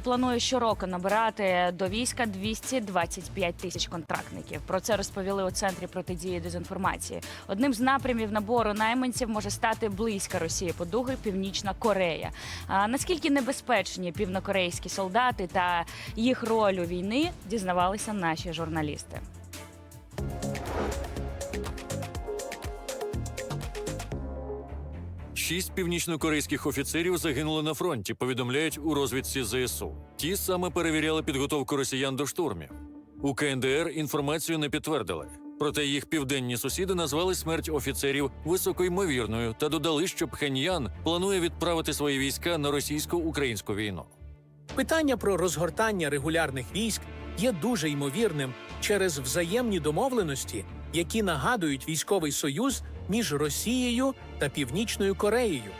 планує щороку набирати до війська 225 тисяч контрактників. Про це розповіли у центрі протидії дезінформації. Одним з напрямів набору найманців може стати близька Росії подуги Північна Корея. А наскільки небезпечні півнокорейські солдати та їх роль у війни дізнавалися наші журналісти. Шість північнокорейських офіцерів загинули на фронті, повідомляють у розвідці ЗСУ. Ті саме перевіряли підготовку росіян до штурмів. У КНДР інформацію не підтвердили. Проте їх південні сусіди назвали смерть офіцерів високоймовірною та додали, що Пхеньян планує відправити свої війська на російсько-українську війну. Питання про розгортання регулярних військ є дуже ймовірним через взаємні домовленості, які нагадують військовий союз між Росією та Північною Кореєю.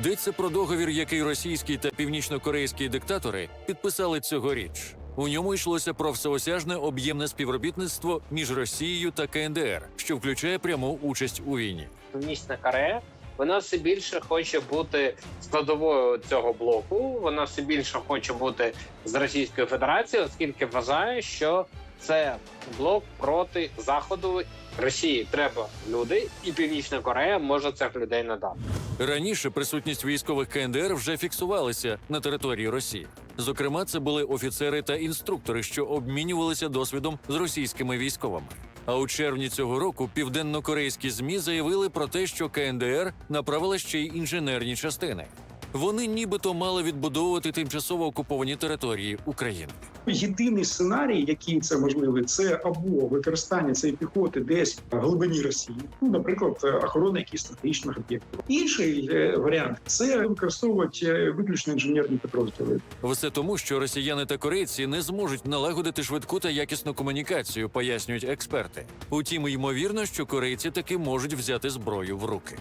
Йдеться про договір, який російські та північнокорейські диктатори підписали цьогоріч. У ньому йшлося про всеосяжне об'ємне співробітництво між Росією та КНДР, що включає пряму участь у війні. Північна Корея. Вона все більше хоче бути складовою цього блоку. Вона все більше хоче бути з Російською Федерацією, оскільки вважає, що це блок проти заходу Росії. Треба люди, і Північна Корея може цих людей надати. Раніше присутність військових КНДР вже фіксувалася на території Росії. Зокрема, це були офіцери та інструктори, що обмінювалися досвідом з російськими військовими. А у червні цього року південнокорейські змі заявили про те, що КНДР направила ще й інженерні частини. Вони нібито мали відбудовувати тимчасово окуповані території України. Єдиний сценарій, який це можливий, це або використання цієї піхоти десь в глибині Росії, ну наприклад, охорона якихось стратегічних об'єктів. Інший е, варіант це використовувати е, виключно інженерні підрозділи. Все тому, що росіяни та корейці не зможуть налагодити швидку та якісну комунікацію, пояснюють експерти. Утім, ймовірно, що корейці таки можуть взяти зброю в руки.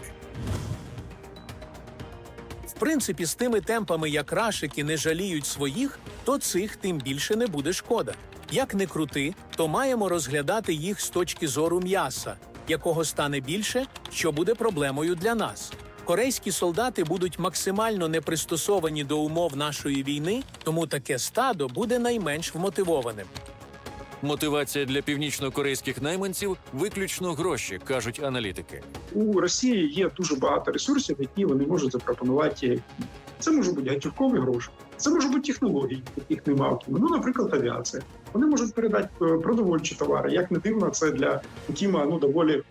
Принципі, з тими темпами, як рашики не жаліють своїх, то цих тим більше не буде шкода. Як не крути, то маємо розглядати їх з точки зору м'яса, якого стане більше, що буде проблемою для нас. Корейські солдати будуть максимально не пристосовані до умов нашої війни, тому таке стадо буде найменш вмотивованим. Мотивація для північно-корейських найманців виключно гроші, кажуть аналітики. У Росії є дуже багато ресурсів, які вони можуть запропонувати. Це може бути готівкові гроші, це може бути технології, яких немає. Ну, наприклад, авіація. Вони можуть передати е, продовольчі товари. Як не дивно, це для Кіма ну доволі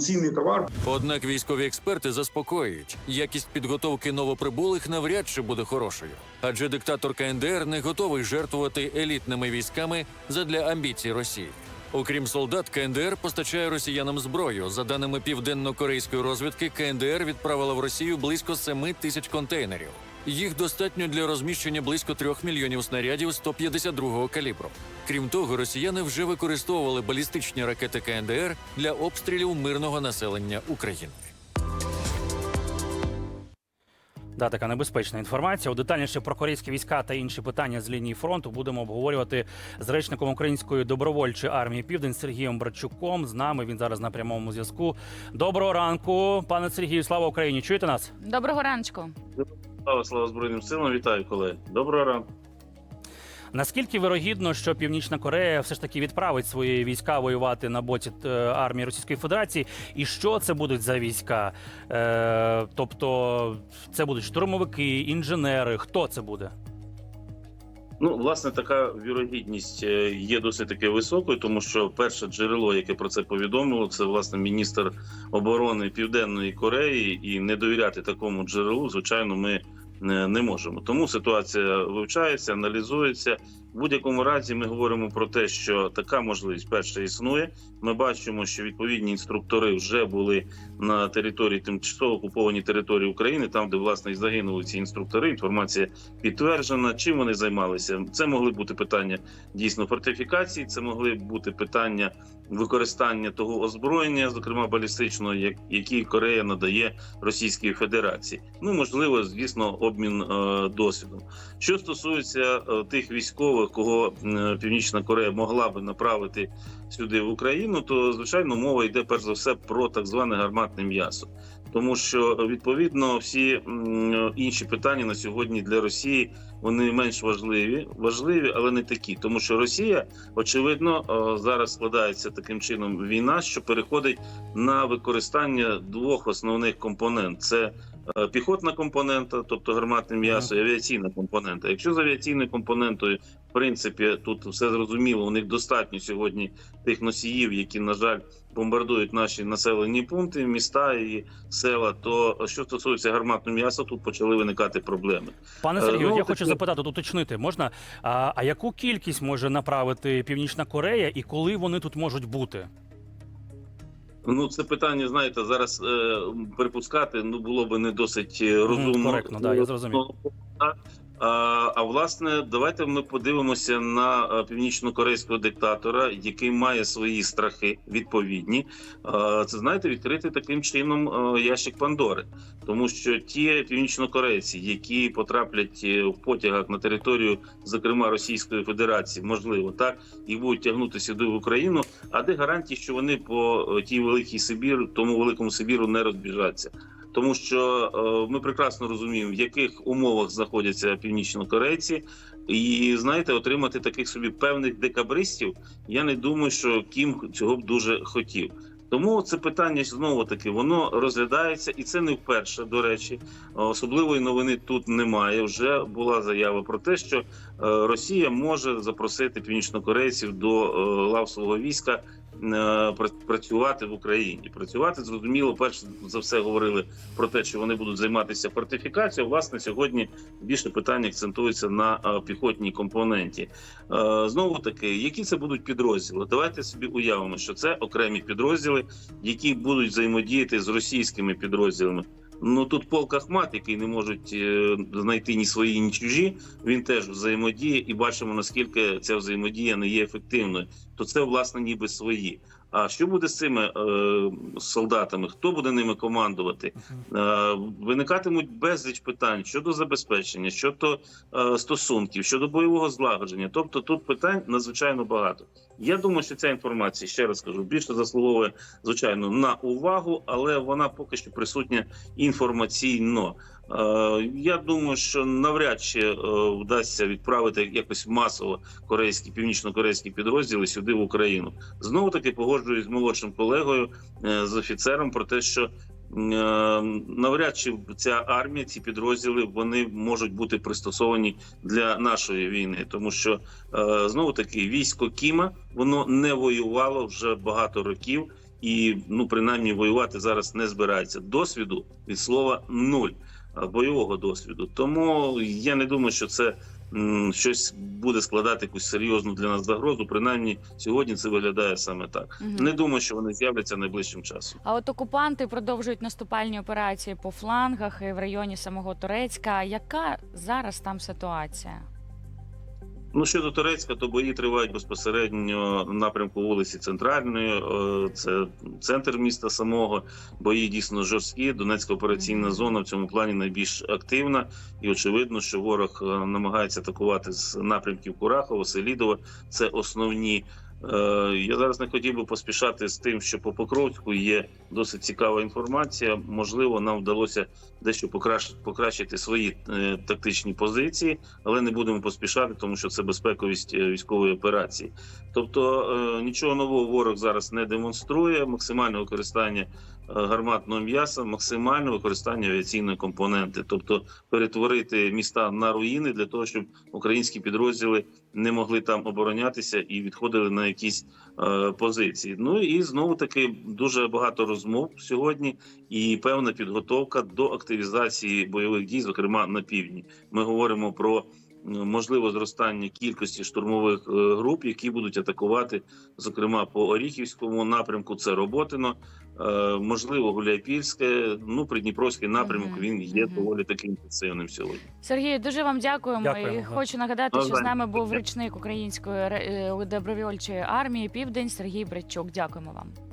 цінний товар. Однак військові експерти заспокоюють, якість підготовки новоприбулих навряд чи буде хорошою, адже диктатор КНДР не готовий жертвувати елітними військами задля амбіцій Росії. Окрім солдат, КНДР постачає росіянам зброю. За даними південно-корейської розвідки, КНДР відправила в Росію близько 7 тисяч контейнерів. Їх достатньо для розміщення близько трьох мільйонів снарядів 152-го калібру. Крім того, росіяни вже використовували балістичні ракети КНДР для обстрілів мирного населення України. Да, така небезпечна інформація. У Детальніше про корейські війська та інші питання з лінії фронту будемо обговорювати з речником української добровольчої армії Південь Сергієм Братчуком. З нами він зараз на прямому зв'язку. Доброго ранку, пане Сергію. Слава Україні! Чуєте нас? Доброго раночку. Слава слава Збройним силам, вітаю колеги. Доброго ранку. Наскільки вирогідно, що Північна Корея все ж таки відправить свої війська воювати на боці е, армії Російської Федерації? І що це будуть за війська? Е, тобто, це будуть штурмовики, інженери. Хто це буде? Ну, власне, така вірогідність е, є досить таки високою, тому що перше джерело, яке про це повідомило, це власне міністр оборони Південної Кореї, і не довіряти такому джерелу, звичайно, ми не, можемо. Тому ситуація вивчається, аналізується. В будь-якому разі ми говоримо про те, що така можливість перше існує. Ми бачимо, що відповідні інструктори вже були на території тимчасово окупованій території України, там де власне і загинули ці інструктори. Інформація підтверджена. Чим вони займалися? Це могли бути питання дійсно фортифікації, це могли бути питання використання того озброєння, зокрема балістичного, як які Корея надає Російській Федерації. Ну можливо, звісно, обмін е, досвідом. Що стосується е, тих військових, кого Північна Корея могла би направити сюди в Україну, то звичайно мова йде перш за все про так зване гарматне м'ясо. тому що відповідно всі інші питання на сьогодні для Росії вони менш важливі, важливі, але не такі, тому що Росія очевидно е, зараз складається таким чином війна, що переходить на використання двох основних компонент: це піхотна компонента, тобто гарматне м'ясо, і авіаційна компонента. Якщо з авіаційною компонентою, в принципі, тут все зрозуміло, у них достатньо сьогодні тих носіїв, які на жаль бомбардують наші населені пункти, міста і села. То що стосується гарматного м'яса, тут почали виникати проблеми. Пане Е, Сергію, ну, я хочу запитати, тут уточнити можна. А, а яку кількість може направити Північна Корея і коли вони тут можуть бути? Ну, це питання, знаєте, зараз е, припускати ну було би не досить е, розумно. коректно, да, я зрозумів. А, а власне, давайте ми подивимося на е, північно-корейського диктатора, який має свої страхи відповідні. Це знаєте, відкрити таким чином е, ящик Пандори, тому що ті північнокорейці, які потраплять е, в потягах на територію, зокрема Російської Федерації, можливо, так і будуть тягнути сюди в Україну. А де гарантії, що вони по тій великій Сибір, тому великому Сибіру не розбіжаться? Тому що е, ми прекрасно розуміємо, в яких умовах знаходяться північнокорейці, і знаєте, отримати таких собі певних декабристів. Я не думаю, що Кім цього б дуже хотів. Тому це питання знову таки воно розглядається, і це не вперше. До речі, особливої новини тут немає. Вже була заява про те, що е, Росія може запросити північнокорейців до е, лав свого війська працювати в Україні. Працювати зрозуміло, перш за все говорили про те, що вони будуть займатися фортифікацією. Власне, сьогодні більше питання акцентується на е, піхотній компоненті. Е, Знову таки, які це будуть підрозділи? Давайте собі уявимо, що це окремі підрозділи, які будуть взаємодіяти з російськими підрозділами. Ну тут полк Ахмат, який не можуть е, знайти ні свої, ні чужі. Він теж взаємодіє, і бачимо наскільки ця взаємодія не є ефективною. То це власне ніби свої. А що буде з цими е, солдатами? Хто буде ними командувати? Е, виникатимуть безліч питань щодо забезпечення, щодо е, стосунків, щодо бойового злагодження. Тобто тут питань надзвичайно багато. Я думаю, що ця інформація ще раз кажу більше заслуговує звичайно на увагу, але вона поки що присутня інформаційно. Е, Я думаю, що навряд чи е, вдасться відправити якось масово корейські північно-корейські підрозділи сюди в Україну. Знову таки погоджуюсь з молодшим колегою е, з офіцером про те, що навряд чи ця армія, ці підрозділи вони можуть бути пристосовані для нашої війни, тому що знову таки військо Кіма воно не воювало вже багато років. І ну принаймні воювати зараз не збирається. Досвіду від слова нуль бойового досвіду. Тому я не думаю, що це щось буде складати якусь серйозну для нас загрозу. Принаймні сьогодні це виглядає саме так. Угу. Не думаю, що вони з'являться найближчим часом. А от окупанти продовжують наступальні операції по флангах і в районі самого Турецька. Яка зараз там ситуація? Ну щодо Турецька, то бої тривають безпосередньо в напрямку вулиці Центральної. е, Це центр міста самого. Бої дійсно жорсткі. Донецька операційна зона в цьому плані найбільш активна, і очевидно, що ворог е, намагається атакувати з напрямків Курахова, Селідова. Це основні. Е, Я зараз не хотів би поспішати з тим, що по Покровську є досить цікава інформація. Можливо, нам вдалося дещо покращити свої е, тактичні позиції, але не будемо поспішати, тому що це безпековість е, військової операції. Тобто нічого нового ворог зараз не демонструє. Максимальне використання гарматного м'яса, максимальне використання авіаційної компоненти, тобто перетворити міста на руїни для того, щоб українські підрозділи не могли там оборонятися і відходили на якісь е, позиції. Ну і знову таки дуже багато розмов сьогодні, і певна підготовка до активізації бойових дій, зокрема на півдні. Ми говоримо про м, можливе зростання кількості штурмових е, груп, які будуть атакувати, зокрема по Оріхівському напрямку. Це Роботино, е, можливо, Гуляйпільське. Ну Придніпровський напрямок він є доволі таки інтенсивним сьогодні. Сергію, дуже вам дякуємо. Дякуємо, І хочу нагадати, що з нами був речник української е, добровольчої армії Південь Сергій Бречук. Дякуємо вам.